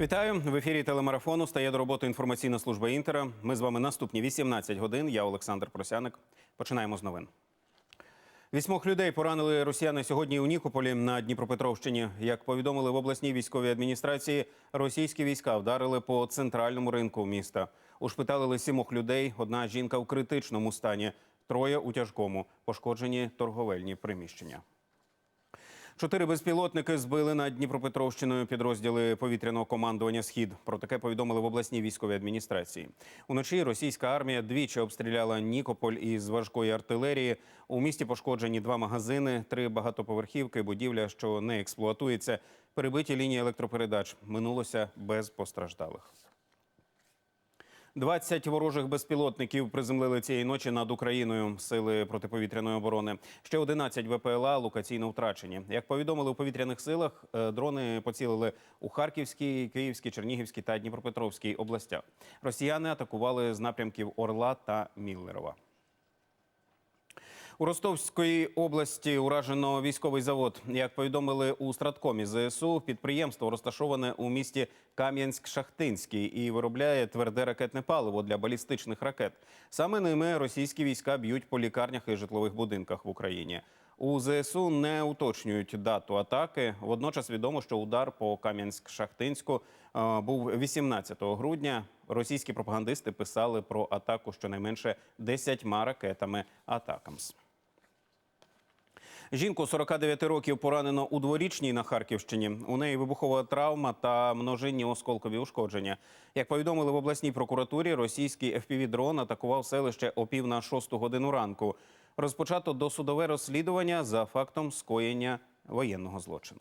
Вітаю в ефірі телемарафону. Стає до роботи інформаційна служба інтера. Ми з вами наступні 18 годин. Я Олександр Просяник. Починаємо з новин. Вісьмох людей поранили росіяни сьогодні у Нікополі на Дніпропетровщині. Як повідомили в обласній військовій адміністрації, російські війська вдарили по центральному ринку міста. Ушпиталили сімох людей. Одна жінка в критичному стані, троє у тяжкому, пошкоджені торговельні приміщення. Чотири безпілотники збили над Дніпропетровщиною підрозділи повітряного командування Схід. Про таке повідомили в обласній військовій адміністрації. Уночі російська армія двічі обстріляла Нікополь із важкої артилерії. У місті пошкоджені два магазини, три багатоповерхівки, будівля, що не експлуатується, перебиті лінії електропередач. Минулося без постраждалих. 20 ворожих безпілотників приземлили цієї ночі над Україною сили протиповітряної оборони. Ще 11 ВПЛА локаційно втрачені. Як повідомили у повітряних силах, е, дрони поцілили у Харківській, Київській, Чернігівській та Дніпропетровській областях. Росіяни атакували з напрямків Орла та Міллерова. У Ростовської області уражено військовий завод. Як повідомили у Страткомі ЗСУ, підприємство розташоване у місті Кам'янськ-Шахтинський і виробляє тверде ракетне паливо для балістичних ракет. Саме ними російські війська б'ють по лікарнях і житлових будинках в Україні. У ЗСУ не уточнюють дату атаки. Водночас відомо, що удар по Кам'янськ-Шахтинську е, був 18 грудня. Російські пропагандисти писали про атаку щонайменше 10 ракетами Атакамс. Жінку 49 років поранено у дворічній на Харківщині. У неї вибухова травма та множинні осколкові ушкодження. Як повідомили в обласній прокуратурі, російський FPV-дрон атакував селище о пів на шосту годину ранку. Розпочато досудове розслідування за фактом скоєння воєнного злочину.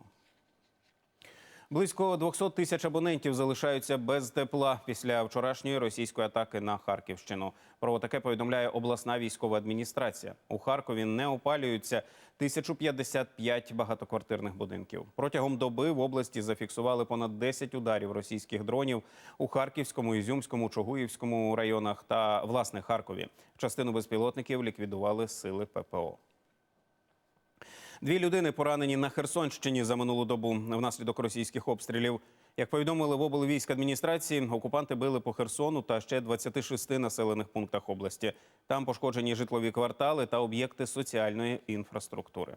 Близько 200 тисяч абонентів залишаються без тепла після вчорашньої російської атаки на Харківщину. Про таке повідомляє обласна військова адміністрація. У Харкові не опалюються 1055 багатоквартирних будинків. Протягом доби в області зафіксували понад 10 ударів російських дронів у Харківському, Ізюмському, Чугуївському районах та власне Харкові. Частину безпілотників ліквідували сили ППО. Дві людини поранені на Херсонщині за минулу добу внаслідок російських обстрілів. Як повідомили в облвійськ адміністрації, окупанти били по Херсону та ще 26 населених пунктах області. Там пошкоджені житлові квартали та об'єкти соціальної інфраструктури.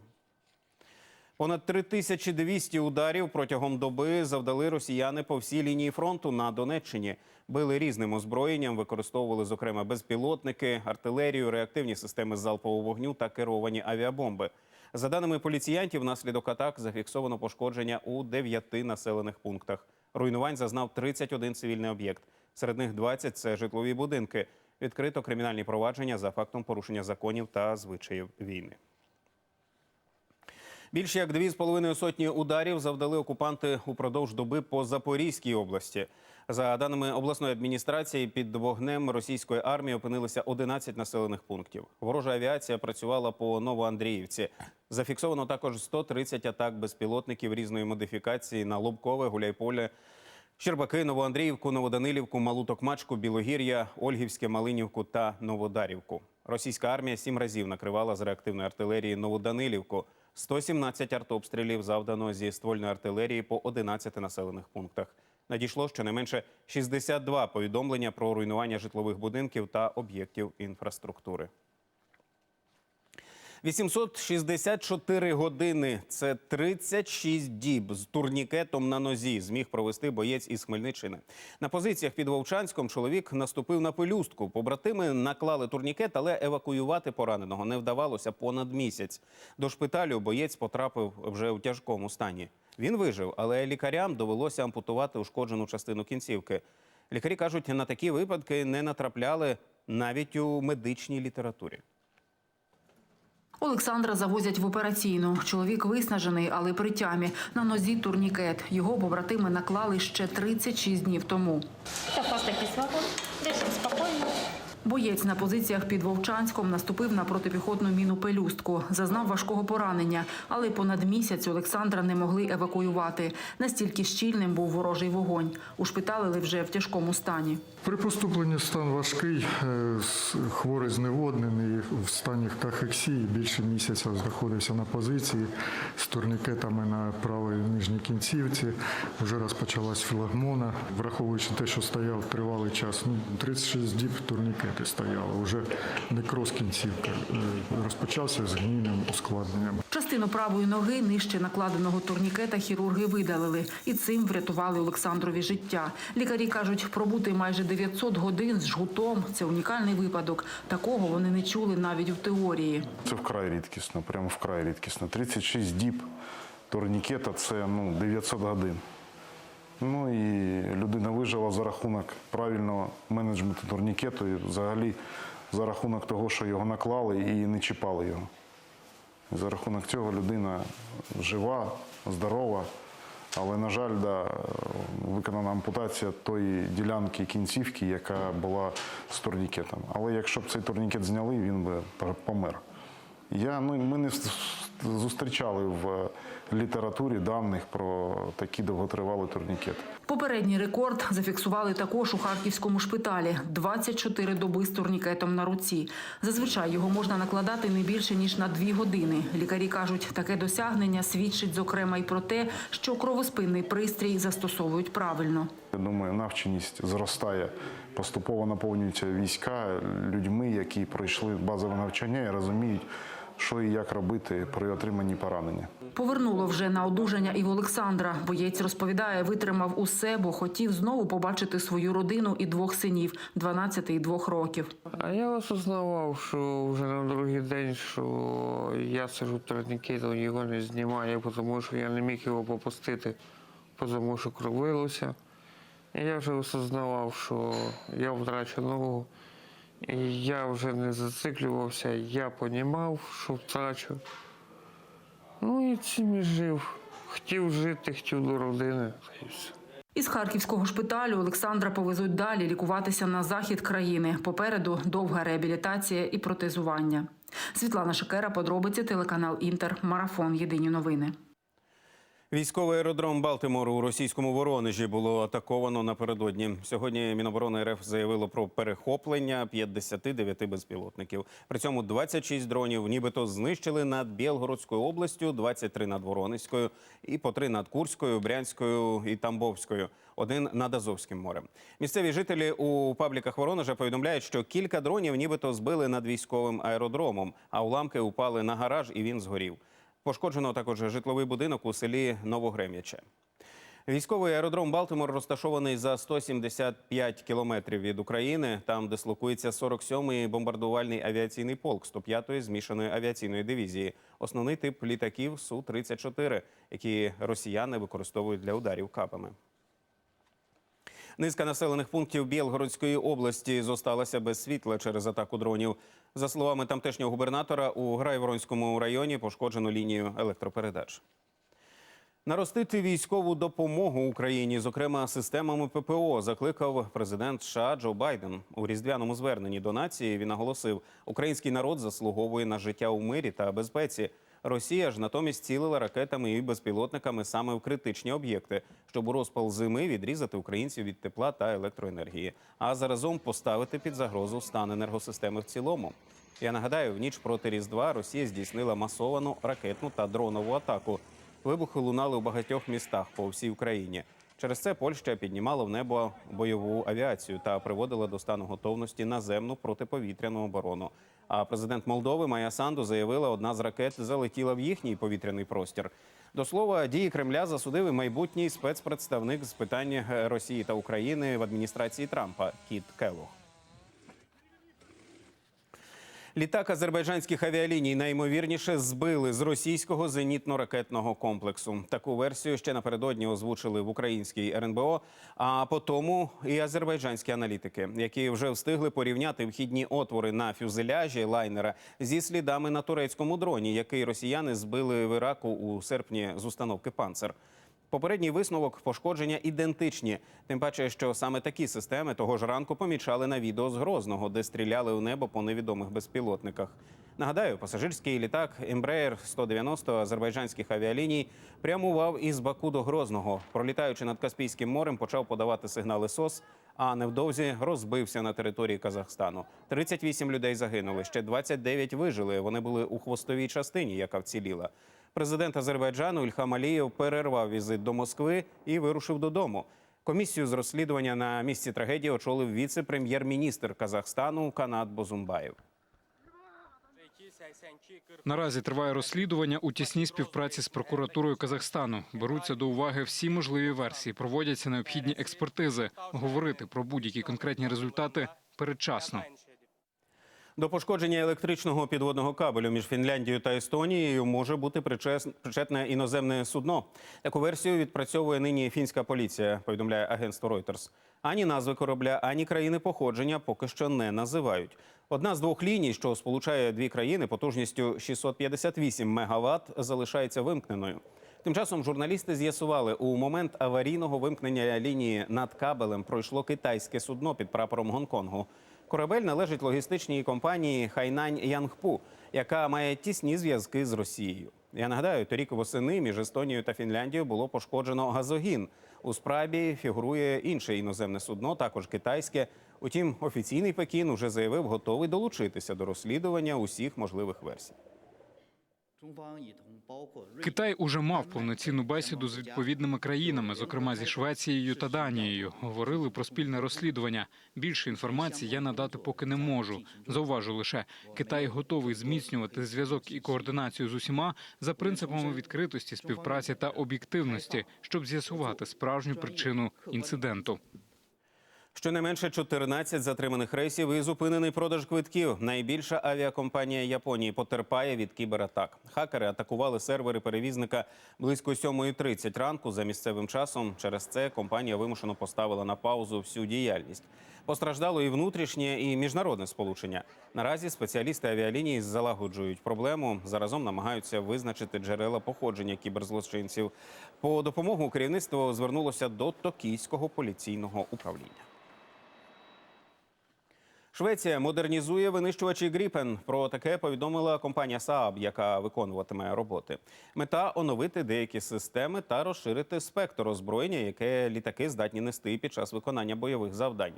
Понад 3200 ударів протягом доби завдали росіяни по всій лінії фронту на Донеччині. Били різним озброєнням, використовували зокрема безпілотники, артилерію, реактивні системи залпового вогню та керовані авіабомби. За даними поліціянтів, внаслідок атак зафіксовано пошкодження у 9 населених пунктах. Руйнувань зазнав 31 цивільний об'єкт. Серед них 20 – це житлові будинки. Відкрито кримінальні провадження за фактом порушення законів та звичаїв війни. Більше як дві з половиною сотні ударів завдали окупанти упродовж доби по Запорізькій області. За даними обласної адміністрації, під вогнем російської армії опинилися 11 населених пунктів. Ворожа авіація працювала по Новоандріївці. Зафіксовано також 130 атак безпілотників різної модифікації на Лобкове, Гуляйполе, Щербаки, Новоандріївку, Новоданилівку, Малу Токмачку, Білогір'я, Ольгівське, Малинівку та Новодарівку. Російська армія сім разів накривала з реактивної артилерії Новоданилівку. 117 артобстрілів завдано зі ствольної артилерії по 11 населених пунктах. Надійшло щонайменше 62 повідомлення про руйнування житлових будинків та об'єктів інфраструктури. 864 години це 36 діб з турнікетом на нозі. Зміг провести боєць із Хмельниччини. На позиціях під Вовчанськом чоловік наступив на пелюстку. Побратими наклали турнікет, але евакуювати пораненого не вдавалося понад місяць. До шпиталю боєць потрапив вже у тяжкому стані. Він вижив, але лікарям довелося ампутувати ушкоджену частину кінцівки. Лікарі кажуть, на такі випадки не натрапляли навіть у медичній літературі. Олександра завозять в операційну. Чоловік виснажений, але при тямі. На нозі турнікет. Його побратими наклали ще 36 днів тому. Это просто кислород. Боєць на позиціях під Вовчанськом наступив на протипіхотну міну пелюстку. Зазнав важкого поранення, але понад місяць Олександра не могли евакуювати. Настільки щільним був ворожий вогонь. Ушпиталили вже в тяжкому стані. При поступленні стан важкий, е, хворий зневоднений, в стані кахексії більше місяця знаходився на позиції з турнікетами на правій нижній кінцівці. Вже розпочалась філагмона. Враховуючи те, що стояв тривалий час, ну 36 діб турнікети стояли. Вже некроз кінцівки е, розпочався з гнійним ускладненням. Частину правої ноги нижче накладеного турнікета хірурги видалили і цим врятували Олександрові життя. Лікарі кажуть, пробути майже 900 годин з жгутом – це унікальний випадок. Такого вони не чули навіть в теорії. Це вкрай рідкісно, прямо вкрай рідкісно. 36 діб турнікета це ну, 900 годин. Ну і людина вижила за рахунок правильного менеджменту турнікету і взагалі за рахунок того, що його наклали і не чіпали його. За рахунок цього людина жива, здорова, але, на жаль, да, виконана ампутація тої ділянки кінцівки, яка була з турнікетом. Але якщо б цей турнікет зняли, він би помер. Я, ну, ми не зустрічали в літературі даних про такі довготривалі турнікети. Попередній рекорд зафіксували також у харківському шпиталі – 24 доби з турнікетом на руці. Зазвичай його можна накладати не більше, ніж на дві години. Лікарі кажуть, таке досягнення свідчить, зокрема, і про те, що кровоспинний пристрій застосовують правильно. Я думаю, навченість зростає, поступово наповнюються війська людьми, які пройшли базове навчання і розуміють, що і як робити при отриманні поранення. Повернуло вже на одужання і в Олександра. Боєць розповідає, витримав усе, бо хотів знову побачити свою родину і двох синів – 12 і 2 років. А я осознавав, що вже на другий день, що я сижу турнікетом, його не знімаю, тому що я не міг його попустити, тому що кровилося. І я вже осознавав, що я втрачу ногу. Я вже не зациклювався, я понімав, що втрачу. Ну і цим і жив. Хотів жити, хотів до родини. Із харківського шпиталю Олександра повезуть далі лікуватися на захід країни. Попереду довга реабілітація і протезування. Світлана Шикера, подробиці, телеканал Інтер, Марафон. Єдині новини. Військовий аеродром Балтимору у російському Воронежі було атаковано напередодні. Сьогодні Міноборони РФ заявило про перехоплення 59 безпілотників. При цьому 26 дронів нібито знищили над Білгородською областю, 23 над Воронезькою і по три над Курською, Брянською і Тамбовською. Один над Азовським морем. Місцеві жителі у пабліках Воронежа повідомляють, що кілька дронів нібито збили над військовим аеродромом, а уламки упали на гараж і він згорів. Пошкоджено також житловий будинок у селі Новогрем'яче. Військовий аеродром Балтимор розташований за 175 кілометрів від України. Там дислокується 47-й бомбардувальний авіаційний полк 105-ї змішаної авіаційної дивізії. Основний тип літаків Су-34, які росіяни використовують для ударів капами. Низка населених пунктів Білгородської області зосталася без світла через атаку дронів. За словами тамтешнього губернатора, у Грайворонському районі пошкоджено лінію електропередач. Наростити військову допомогу Україні, зокрема системами ППО, закликав президент США Джо Байден. У різдвяному зверненні до нації він наголосив, український народ заслуговує на життя у мирі та безпеці. Росія ж натомість цілила ракетами і безпілотниками саме в критичні об'єкти, щоб у розпал зими відрізати українців від тепла та електроенергії, а заразом поставити під загрозу стан енергосистеми в цілому. Я нагадаю, в ніч проти Різдва Росія здійснила масовану ракетну та дронову атаку. Вибухи лунали у багатьох містах по всій Україні. Через це Польща піднімала в небо бойову авіацію та приводила до стану готовності наземну протиповітряну оборону. А президент Молдови Майя Санду заявила, одна з ракет залетіла в їхній повітряний простір. До слова, дії Кремля засудив і майбутній спецпредставник з питань е, Росії та України в адміністрації Трампа Кіт Келлог. Літак азербайджанських авіаліній найімовірніше збили з російського зенітно-ракетного комплексу. Таку версію ще напередодні озвучили в українській РНБО, а потому і азербайджанські аналітики, які вже встигли порівняти вхідні отвори на фюзеляжі лайнера зі слідами на турецькому дроні, який росіяни збили в Іраку у серпні з установки «Панцер». Попередній висновок пошкодження ідентичні. Тим паче, що саме такі системи того ж ранку помічали на відео з Грозного, де стріляли у небо по невідомих безпілотниках. Нагадаю, пасажирський літак Embraer 190 азербайджанських авіаліній прямував із Баку до Грозного. Пролітаючи над Каспійським морем, почав подавати сигнали СОС, а невдовзі розбився на території Казахстану. 38 людей загинули, ще 29 вижили. Вони були у хвостовій частині, яка вціліла. Президент Азербайджану Ільхам Алієв перервав візит до Москви і вирушив додому. Комісію з розслідування на місці трагедії очолив віце-прем'єр-міністр Казахстану Канат Бозумбаєв. Наразі триває розслідування у тісній співпраці з прокуратурою Казахстану. Беруться до уваги всі можливі версії, проводяться необхідні експертизи. Говорити про будь-які конкретні результати передчасно. До пошкодження електричного підводного кабелю між Фінляндією та Естонією може бути причетне іноземне судно. Таку версію відпрацьовує нині фінська поліція. Повідомляє агентство Reuters. Ані назви корабля, ані країни походження поки що не називають. Одна з двох ліній, що сполучає дві країни потужністю 658 мегаватт, залишається вимкненою. Тим часом журналісти з'ясували, у момент аварійного вимкнення лінії над кабелем пройшло китайське судно під прапором Гонконгу. Корабель належить логістичній компанії Хайнань Янгпу, яка має тісні зв'язки з Росією. Я нагадаю, торік восени між Естонією та Фінляндією було пошкоджено газогін. У справі фігурує інше іноземне судно, також китайське. Утім, офіційний Пекін уже заявив, готовий долучитися до розслідування усіх можливих версій. Китай уже мав повноцінну бесіду з відповідними країнами, зокрема зі Швецією та Данією. Говорили про спільне розслідування. Більше інформації я надати поки не можу. Зауважу лише Китай готовий зміцнювати зв'язок і координацію з усіма за принципами відкритості, співпраці та об'єктивності, щоб з'ясувати справжню причину інциденту. Щонайменше 14 затриманих рейсів і зупинений продаж квитків. Найбільша авіакомпанія Японії потерпає від кібератак. Хакери атакували сервери перевізника близько 7.30 ранку за місцевим часом. Через це компанія вимушено поставила на паузу всю діяльність. Постраждало і внутрішнє, і міжнародне сполучення. Наразі спеціалісти авіалінії залагоджують проблему. Заразом намагаються визначити джерела походження кіберзлочинців. По допомогу керівництво звернулося до токійського поліційного управління. Швеція модернізує винищувачі Гріпен. Про таке повідомила компанія Saab, яка виконуватиме роботи. Мета оновити деякі системи та розширити спектр озброєння, яке літаки здатні нести під час виконання бойових завдань.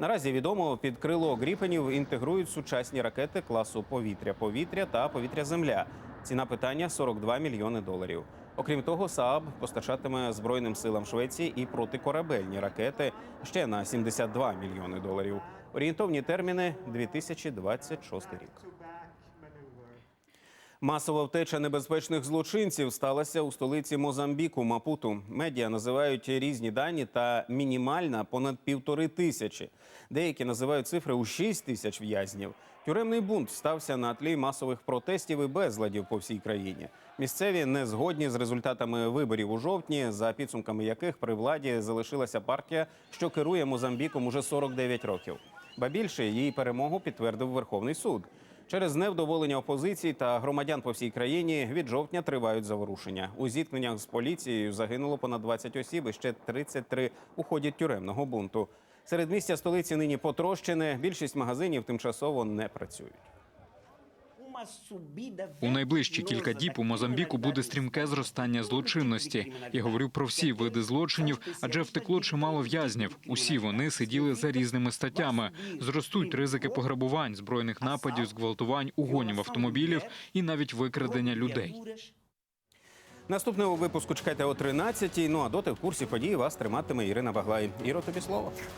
Наразі відомо під крило Гріпенів інтегрують сучасні ракети класу повітря-повітря та повітря-земля. Ціна питання 42 мільйони доларів. Окрім того, Saab постачатиме збройним силам Швеції і протикорабельні ракети ще на 72 мільйони доларів. Орієнтовні терміни 2026 рік. Масова втеча небезпечних злочинців сталася у столиці Мозамбіку Мапуту. Медіа називають різні дані та мінімальна понад півтори тисячі. Деякі називають цифри у 6 тисяч в'язнів. Тюремний бунт стався на тлі масових протестів і безладів по всій країні. Місцеві не згодні з результатами виборів у жовтні, за підсумками яких при владі залишилася партія, що керує Мозамбіком уже 49 років. Ба більше її перемогу підтвердив Верховний суд. Через невдоволення опозиції та громадян по всій країні від жовтня тривають заворушення. У зіткненнях з поліцією загинуло понад 20 осіб, і ще 33 у ході тюремного бунту. Серед місця столиці нині потрощене. Більшість магазинів тимчасово не працюють. У найближчі кілька діб у Мозамбіку буде стрімке зростання злочинності. Я говорю про всі види злочинів, адже втекло чимало в'язнів. Усі вони сиділи за різними статтями. Зростуть ризики пограбувань, збройних нападів, зґвалтувань, угонів автомобілів і навіть викрадення людей. Наступного випуску чекайте о 13-й. Ну а доти в курсі подій вас триматиме Ірина Баглай. Іро, тобі слово.